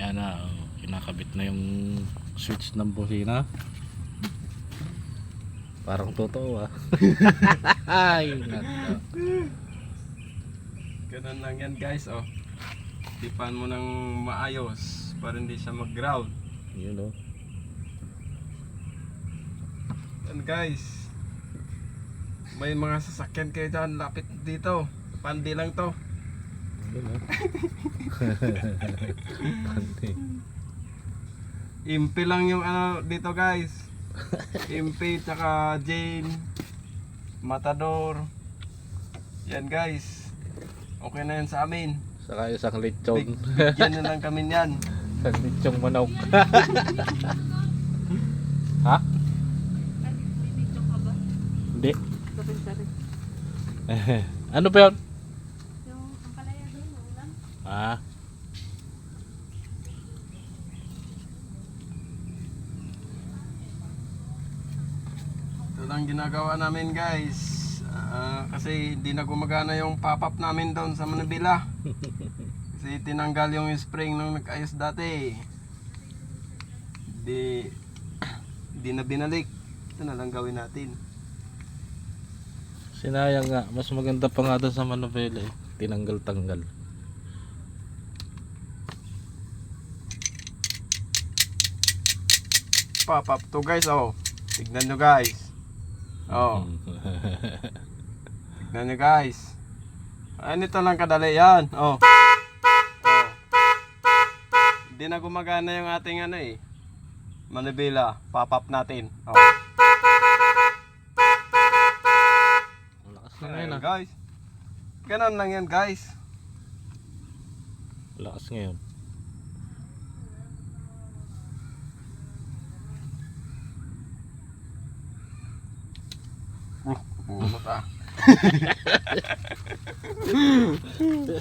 Yan na, oh, kinakabit na yung switch ng busina. Parang totoo ah. Ay, nako. Ganun lang yan guys, oh. Tipan mo ng maayos para hindi siya mag-ground. Yun oh. Yan guys. May mga sasakyan kayo dyan, lapit dito. Pandi lang to. Yun oh. Pandi. Impi lang yung ano dito guys. Impi tsaka Jane. Matador. Yan guys. Okay na yan sa amin. Saka isang Big, lechon. bigyan na lang kami yan. isang lechong manok. ha? Hindi. Ano pa yun? Yung ang palaya doon, Ah. Ito lang ginagawa namin guys. Ah, kasi hindi na gumagana yung pop-up namin doon sa Manabila. kasi tinanggal yung spring nung nag-ayos dati. Di, di na binalik. Ito na lang gawin natin. Sinayang nga. Mas maganda pa nga doon sa Manobela eh. Tinanggal-tanggal. Pop-up to guys oh. Tignan nyo guys. Oh, tignan nyo guys. Ay, nito lang kadali yan. Oh. oh. Hindi na gumagana yung ating ano eh. Manibela. Pop-up natin. Oh. Malakas na ngayon ah. guys. Ganun lang yan guys. Malakas ngayon. Ah.